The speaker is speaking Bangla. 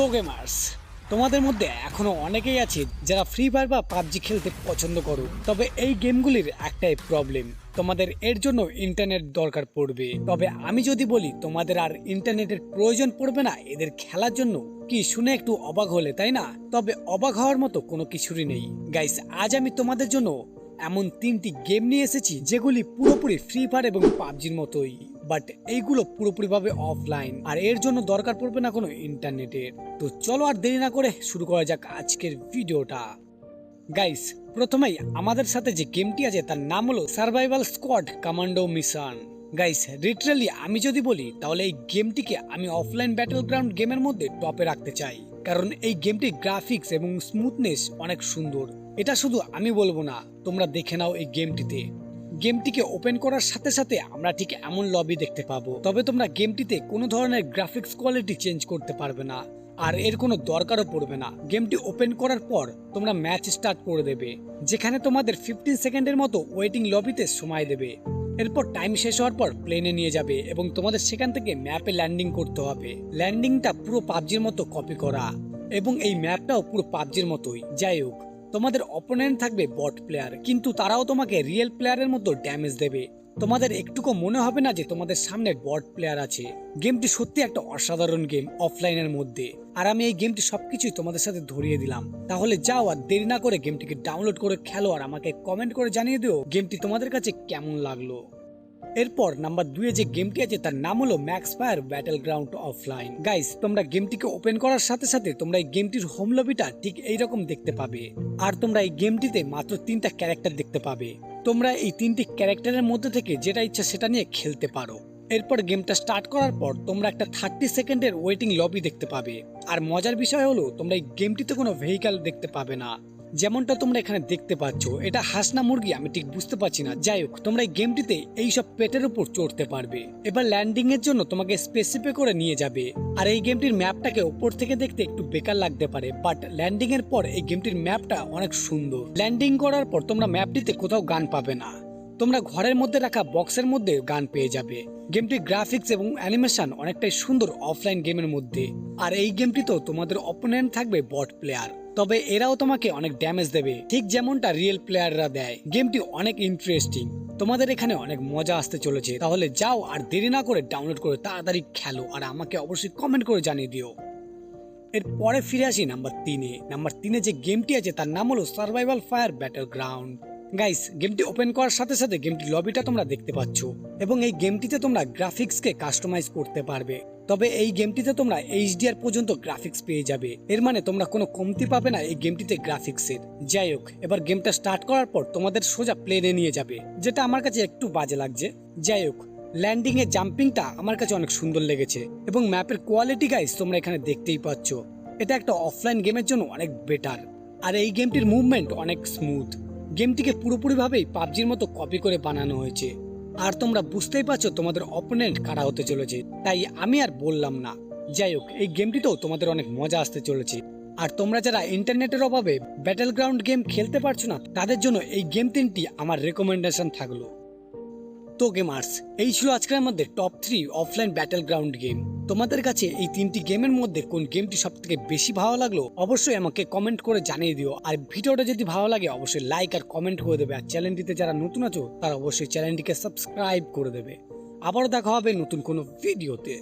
তো গেমার্স তোমাদের মধ্যে এখনও অনেকেই আছে যারা ফ্রি ফায়ার বা পাবজি খেলতে পছন্দ করো। তবে এই গেমগুলির একটাই প্রবলেম তোমাদের এর জন্য ইন্টারনেট দরকার পড়বে। তবে আমি যদি বলি, তোমাদের আর ইন্টারনেটের প্রয়োজন পড়বে না, এদের খেলার জন্য কি শুনে একটু অবাক হলে, তাই না? তবে অবাক হওয়ার মতো কোনো কিছুরই নেই। গাইস আজ আমি তোমাদের জন্য এমন তিনটি গেম নিয়ে এসেছি, যেগুলি পুরোপুরি ফ্রি ফায়ার এবং পাবজির মতোই। বাট এইগুলো পুরোপুরিভাবে অফলাইন আর এর জন্য দরকার পড়বে না কোনো ইন্টারনেটের তো চলো আর দেরি না করে শুরু করা যাক আজকের ভিডিওটা গাইস প্রথমেই আমাদের সাথে যে গেমটি আছে, তার নাম হলো survival squad commando mission guys literally আমি যদি বলি, তাহলে এই গেমটিকে আমি অফলাইন ব্যাটল গ্রাউন্ড গেমের মধ্যে টপে রাখতে চাই। কারণ এই গেমটির গ্রাফিক্স এবং স্মুথনেস অনেক সুন্দর। এটা শুধু আমি বলব না, তোমরা দেখে নাও এই গেমটিতে গেমটিকে ওপেন করার সাথে সাথে আমরা ঠিক এমন লবি দেখতে পাবো। তবে তোমরা গেমটিতে কোনো ধরনের গ্রাফিক্স কোয়ালিটি চেঞ্জ করতে পারবে না। আর এর কোনো দরকারও পড়বে না। গেমটি ওপেন করার পর তোমরা ম্যাচ স্টার্ট করে দেবে, যেখানে তোমাদের ফিফটিন সেকেন্ডের মতো ওয়েটিং লবিতে সময় দেবে। এরপর টাইম শেষ হওয়ার পর প্লেনে নিয়ে যাবে এবং তোমাদের সেখান থেকে ম্যাপে ল্যান্ডিং করতে হবে। ল্যান্ডিংটা পুরো পাবজির মতো কপি করা এবং এই ম্যাপটাও পুরো পাবজির মতোই। যাই হোক তোমাদের অপোনেন্ট থাকবে বট প্লেয়ার কিন্তু তারাও তোমাকে রিয়েল প্লেয়ারের মতো ড্যামেজ দেবে। তোমাদের একটুকু মনে হবে না যে তোমাদের সামনে বট প্লেয়ার আছে। গেমটি সত্যি একটা অসাধারণ গেম অফলাইনের মধ্যে। আর আমি এই গেমটি সবকিছুই তোমাদের সাথে ধরিয়ে দিলাম। তাহলে যাও আর দেরি না করে গেমটিকে ডাউনলোড করে খেলো আর আমাকে কমেন্ট করে জানিয়ে দিও গেমটি তোমাদের কাছে কেমন লাগল। এরপর নাম্বার দুয়ে যে গেমটি আছে, তার নাম হলো max fire battle ground offline guys তোমরা গেমটিকে ওপেন করার সাথে সাথে তোমরা এই গেমটির হোম লবিটা ঠিক এইরকম দেখতে পাবে। আর তোমরা এই গেমটিতে মাত্র তিনটা ক্যারেক্টার দেখতে পাবে। তোমরা এই তিনটি ক্যারেক্টারের মধ্যে থেকে যেটা ইচ্ছা সেটা নিয়ে খেলতে পারো। এরপর গেমটা স্টার্ট করার পর তোমরা একটা থার্টি সেকেন্ডের ওয়েটিং লবি দেখতে পাবে। আর মজার বিষয় হলো, তোমরা এই গেমটিতে কোনো ভেহিক্যাল দেখতে পাবে না। যেমনটা তোমরা এখানে দেখতে পাচ্ছ, এটা হাসনা মুরগি, আমি ঠিক বুঝতে পারছি না। যাই হোক, তোমরা এই গেমটিতে এইসব পেটের উপর চড়তে পারবে। এবার ল্যান্ডিং এর জন্য তোমাকে স্পেসিফে করে নিয়ে যাবে। আর এই গেমটির ম্যাপটাকে উপর থেকে দেখতে একটু বেকার লাগতে পারে বাট ল্যান্ডিং এর পর এই গেমটির ম্যাপটা অনেক সুন্দর। ল্যান্ডিং করার পর তোমরা ম্যাপটিতে কোথাও গান পাবে না। তোমরা ঘরের মধ্যে রাখা বক্সের মধ্যে গান পেয়ে যাবে। গেমটির গ্রাফিক্স এবং অ্যানিমেশন অনেকটাই সুন্দর অফলাইন গেমের মধ্যে। আর এই গেমটিতেও তোমাদের অপোনেন্ট থাকবে বট প্লেয়ার তবে এরাও তোমাকে অনেক ড্যামেজ দেবে, ঠিক যেমনটা রিয়েল প্লেয়াররা দেয়। গেমটি অনেক ইন্টারেস্টিং তোমাদের এখানে অনেক মজা আসতে চলেছে। তাহলে যাও আর দেরি না করে ডাউনলোড করে তাড়াতাড়ি খেলো। আর আমাকে অবশ্যই কমেন্ট করে জানিয়ে দিও। এরপরে ফিরে আসি নাম্বার তিনে। নাম্বার তিনে যে গেমটি আছে, তার নাম হলো survival fire battle ground guys গেমটি ওপেন করার সাথে সাথে গেমটি লবিটা তোমরা দেখতে পাচ্ছ এবং এই গেমটিতে তোমরা গ্রাফিক্সকে কাস্টমাইজ করতে পারবে। তবে এই গেমটিতে তোমরা এইচডিআর পর্যন্ত গ্রাফিক্স পেয়ে যাবে। এর মানে তোমরা কোনো কমতি পাবে না এই গেমটিতে গ্রাফিক্সের যাই হোক, এবার গেমটা স্টার্ট করার পর তোমাদের সোজা প্লেনে নিয়ে যাবে, যেটা আমার কাছে একটু বাজে লাগছে। যাই হোক ল্যান্ডিং এর জাম্পিংটা আমার কাছে অনেক সুন্দর লেগেছে এবং ম্যাপের কোয়ালিটি গাইস তোমরা এখানে দেখতেই পাচ্ছ। এটা একটা অফলাইন গেমের জন্য অনেক বেটার আর এই গেমটির মুভমেন্ট অনেক স্মুথ গেমটিকে পুরোপুরিভাবেই পাবজির মতো কপি করে বানানো হয়েছে। আর তোমরা বুঝতেই পারছ তোমাদের অপোনেন্ট কারা হতে চলেছে। তাই আমি আর বললাম না। যাই হোক, এই গেমটিতেও তোমাদের অনেক মজা আসতে চলেছে। আর তোমরা যারা ইন্টারনেটের অভাবে ব্যাটেল গ্রাউন্ড গেম খেলতে পারছ না, তাদের জন্য এই গেম তিনটি আমার রেকমেন্ডেশন থাকল। তো গেমার্স এই ছিল আজকের আমাদের top three offline battle ground game তোমাদের কাছে এই তিনটি গেমের মধ্যে কোন গেমটি সব থেকে বেশি ভালো লাগল, অবশ্যই আমাকে কমেন্ট করে জানিয়ে দিও। আর ভিডিওটা যদি ভালো লাগে, অবশ্যই লাইক আর কমেন্ট করে দেবে। আর চ্যানেলটিতে যারা নতুন আছো, তারা অবশ্যই চ্যানেলটিকে সাবস্ক্রাইব করে দেবে। আবারও দেখা হবে নতুন কোনো ভিডিওতে